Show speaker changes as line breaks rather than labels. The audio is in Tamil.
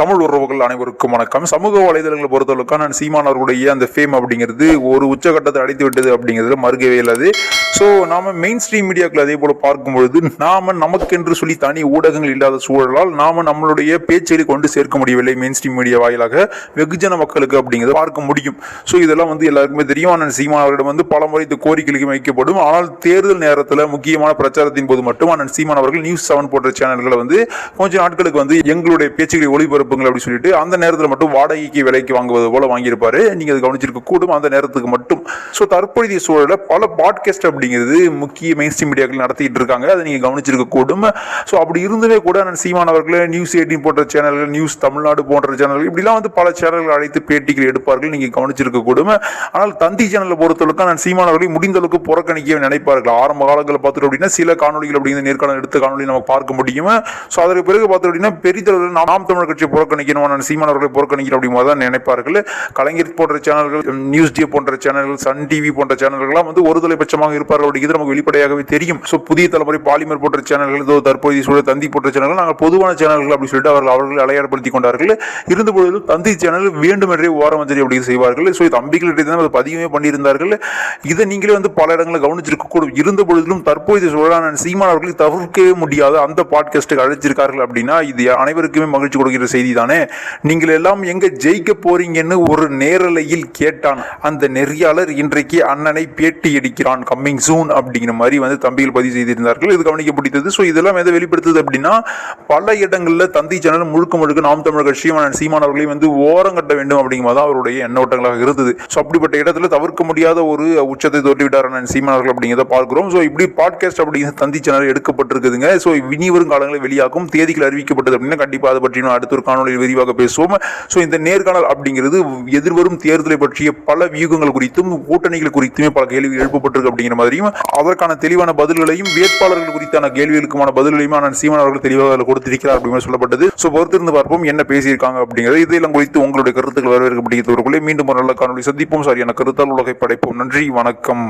தமிழ் உறவுகள் அனைவருக்கும் வணக்கம். சமூக வலைதளங்களை பொறுத்தளவுக்கு நான் சீமான் அவர்களுடைய அந்த ஃபேம் அப்படிங்கிறது ஒரு உச்சகட்டத்தை அடைத்து விட்டது அப்படிங்கிறது மறுக்கவே இல்லாது ஸோ நாம மெயின் ஸ்ட்ரீம் மீடியாக்கள் அதே போல பார்க்கும்பொழுது நாம நமக்கென்று சொல்லி தனி ஊடகங்கள் இல்லாத சூழலால் நாம நம்மளுடைய பேச்சுகளை கொண்டு சேர்க்க முடியவில்லை மெயின் ஸ்ட்ரீம் மீடியா வாயிலாக வெகுஜன மக்களுக்கு அப்படிங்கிறத பார்க்க முடியும். ஸோ இதெல்லாம் வந்து எல்லாருக்குமே தெரியும். அண்ணன் சீமான் அவர்களிடம் வந்து பல முறை இந்த கோரிக்கைகளுக்கு வைக்கப்படும். ஆனால் தேர்தல் நேரத்தில் முக்கியமான பிரச்சாரத்தின் போது மட்டும் அண்ணன் சீமான் அவர்கள் நியூஸ் செவன் போன்ற சேனல்களை வந்து கொஞ்சம் நாட்களுக்கு வந்து எங்களுடைய பேச்சுகளை விருப்பங்கள் அப்படின்னு சொல்லிட்டு அந்த நேரத்தில் மட்டும் வாடகைக்கு விலைக்கு வாங்குவது போல வாங்கியிருப்பாரு. நீங்க அது கவனிச்சிருக்க கூடும். அந்த நேரத்துக்கு மட்டும். ஸோ தற்போதைய சூழலில் பல பாட்காஸ்ட் அப்படிங்கிறது முக்கிய மெயின்ஸ்ட்ரீம் மீடியாக்கள் நடத்திட்டு இருக்காங்க. அதை நீங்க கவனிச்சிருக்க கூடும். ஸோ அப்படி இருந்துமே கூட நான் சீமான் அவர்கள் நியூஸ் எயிட்டின் போன்ற சேனல்கள் நியூஸ் தமிழ்நாடு போன்ற சேனல்கள் இப்படிலாம் வந்து பல சேனல்கள் அழைத்து பேட்டிகள் எடுப்பார்கள். நீங்க கவனிச்சிருக்க கூடும். ஆனால் தந்தி சேனலை பொறுத்தளவுக்கு நான் சீமான் அவர்களை முடிந்த அளவுக்கு புறக்கணிக்க நினைப்பார்கள். ஆரம்ப காலங்களில் பார்த்துட்டு அப்படின்னா சில காணொலிகள் அப்படிங்கிற நேர்காணல் எடுத்த காணொலி நம்ம பார்க்க முடியும். ஸோ அதற்கு பிறகு பார்த்தோம் அப்படின்னா பெரிய நாம் நாம் தமிழர் கட்சியை புறக்கணிக்கணும் நான் சீமான் அவர்களை புறக்கணிக்கணும் அப்படிங்கிற தான் நினைப்பார்கள். கலைஞர் போன்ற சேனல்கள் நியூஸ் டே போன்ற சேனல்கள் சன் டிவி போன்ற சேனல்கள்லாம் வந்து ஒரு தலைபட்சமாக இருப்பார்கள். அப்படிங்கிறது நமக்கு வெளிப்படையாகவே தெரியும். ஸோ புதிய தலைமுறை பாலிமர் போன்ற சேனல்கள் இதோ தற்போதைய சூழல் தந்தி போன்ற சேனல்கள் நாங்கள் பொதுவான சேனல்கள் அப்படி சொல்லிட்டு அவர்கள் அவர்களை அலையாடப்படுத்திக் கொண்டார்கள். இருந்த பொழுதும் தந்தி சேனல் வேண்டுமென்றே ஓரமஞ்சரி அப்படி செய்வார்கள். ஸோ இது அம்பிகளிடையே தான் அதை பதிவுமே பண்ணியிருந்தார்கள். இதை நீங்களே வந்து பல இடங்களில் கவனிச்சிருக்க கூடும் இருந்த பொழுதிலும் தற்போதைய சூழலான சீமான் அவர்களை தவிர்க்கவே முடியாத அந்த பாட்காஸ்ட்டுக்கு அழைச்சிருக்கார்கள் அப்படின்னா இது அனைவருக்குமே மகிழ்ச்சி கொடுக்கிற செய்தி தானே நீங்கள் எல்லாம் எங்க ஜெயிக்க போறீங்கன்னு ஒரு நேரலையில் கேட்டான். அந்த நெறியாளர் இன்றைக்கு அண்ணனை பேட்டி எடுக்கிறான். கம்மிங் சூன் அப்படிங்கிற மாதிரி வந்து தம்பிகள் பதிவு செய்திருந்தார்கள். இது கவனிக்கப்பட்டது ஸோ இதெல்லாம் எதை வெளிப்படுத்துது அப்படின்னா பல இடங்களில் தந்தி சேனல் முழுக்க முழுக்க நாம் தமிழர் கட்சியும் சீமான் அவர்களையும் வந்து ஓரம் கட்ட வேண்டும் அப்படிங்கிறது தான் அவருடைய எண்ணோட்டங்களாக இருந்தது. ஸோ அப்படிப்பட்ட இடத்துல தவிர்க்க முடியாத ஒரு உச்சத்தை தொட்டிவிட்டார் அண்ணன் சீமான் அவர்கள் அப்படிங்கிறத பார்க்கிறோம். ஸோ இப்படி பாட்காஸ்ட் அப்படிங்கிற தந்தி சேனல் எடுக்கப்பட்டிருக்குதுங்க. ஸோ இனி வரும் காலங்களில் வெளியாகும். தேதிகள் அறிவிக்கப்பட்டது அப்படின்னா கண்டிப்பாக அதை பற்றி நான் அடுத்த ஒரு காணொலியில் விரிவாக பேசுவோம். ஸோ இந்த நேர்காணல் அப்படிங்கிறது எதிர்வரும் தேர்தலை பற்றிய பல வியூகங்கள் குறித்தும் கூட்டணிகள் குறித்துமே பல கேள்வி எழுப்பப்பட்டிருக்கு அப்படிங்கிற மாதிரியும் அதற்கான தெளிவான பதில்களையும் வேட்பாளர்கள் குறித்தான கேள்விகளுக்குமான பதில்களையும் நான் சீமான் அவர்கள் தெளிவாக அதில் கொடுத்திருக்கிறார் அப்படின்னு சொல்லப்பட்டது. ஸோ பொறுத்திருந்து பார்ப்போம் என்ன பேசியிருக்காங்க அப்படிங்கிறது. இதெல்லாம் குறித்து உங்களுடைய கருத்துக்கள் வரவேற்கப்படுகிறவர்களே மீண்டும் ஒரு நல்ல காணொலி சந்திப்போம். சரியான கருத்தால் உலகை படைப்போம். நன்றி வணக்கம்.